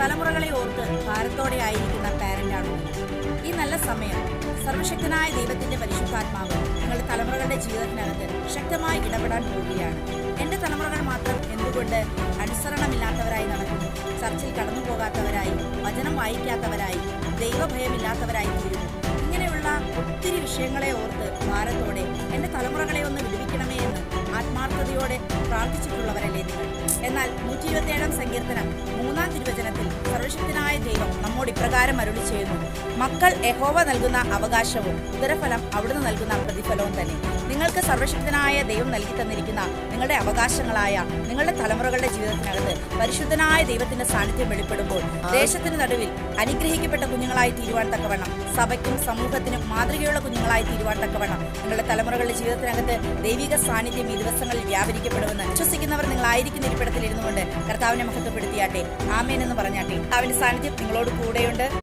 തലമുറകളെ ഓർത്ത് ഭാരത്തോടെ ആയിരിക്കുന്ന പാരന്റാണ് ഈ നല്ല സമയം സർവശക്തനായ ദൈവത്തിന്റെ പരിശുദ്ധാത്മാവ് നിങ്ങളുടെ തലമുറകളുടെ ജീവിതത്തിനകത്ത് ശക്തമായി ഇടപെടാൻ പോവുകയാണ്. എന്റെ തലമുറകൾ മാത്രം എന്തുകൊണ്ട് അനുസരണമില്ലാത്തവരായി നടക്കുന്നു? ചർച്ചിൽ കടന്നു പോകാത്തവരായി വചനം വായിക്കാത്തവരായി ദൈവഭയമില്ലാത്തവരായി തീരുന്നു. ഇങ്ങനെയുള്ള ഒത്തിരി വിഷയങ്ങളെ ഓർത്ത് ഭാരത്തോടെ എന്റെ തലമുറകളെ ഒന്ന് ആത്മാർത്ഥതയോടെ പ്രാർത്ഥിച്ചിട്ടുള്ളവരല്ലേ നിങ്ങൾ? എന്നാൽ നൂറ്റി ഇരുപത്തിയേഴാം സങ്കീർത്തനം മൂന്നാം തിരുവചനത്തിൽ സർവശക്തനായ ദൈവം നമ്മോട് ഇപ്രകാരം അരുളി ചെയ്യുന്നു. മക്കൾ യഹോവ നൽകുന്ന അവകാശവും ഉത്തരഫലം അവിടുന്ന് നൽകുന്ന പ്രതിഫലവും തന്നെ. നിങ്ങൾക്ക് സർവശക്തനായ ദൈവം നൽകി തന്നിരിക്കുന്ന നിങ്ങളുടെ അവകാശങ്ങളായ നിങ്ങളുടെ തലമുറകളുടെ ജീവിതത്തിനകത്ത് പരിശുദ്ധനായ ദൈവത്തിന്റെ സാന്നിധ്യം വെളിപ്പെടുമ്പോൾ ദേശത്തിന് നടുവിൽ അനുഗ്രഹിക്കപ്പെട്ട കുഞ്ഞുങ്ങളായി തീരുവാൻ തക്കവണ്ണം സഭയ്ക്കും സമൂഹത്തിനും മാതൃകയുള്ള കുഞ്ഞുങ്ങളായി തീരുവാൻ തക്കവണ്ണം നിങ്ങളുടെ തലമുറകളുടെ ജീവിതത്തിനകത്ത് ദൈവിക സാന്നിധ്യം ഈ ദിവസങ്ങളിൽ വ്യാപരിക്കപ്പെടുമെന്ന് വിശ്വസിക്കുന്നവർ നിങ്ങളായിരിക്കുന്ന ഇരിപ്പിടത്തിൽ ഇരുന്നുകൊണ്ട് കർത്താവിനെ മഹത്വപ്പെടുത്തിയാട്ടെ. ആമേൻ എന്ന് പറഞ്ഞാട്ടെ. കർത്താവിന്റെ സാന്നിധ്യം നിങ്ങളോട് കൂടെയുണ്ട്.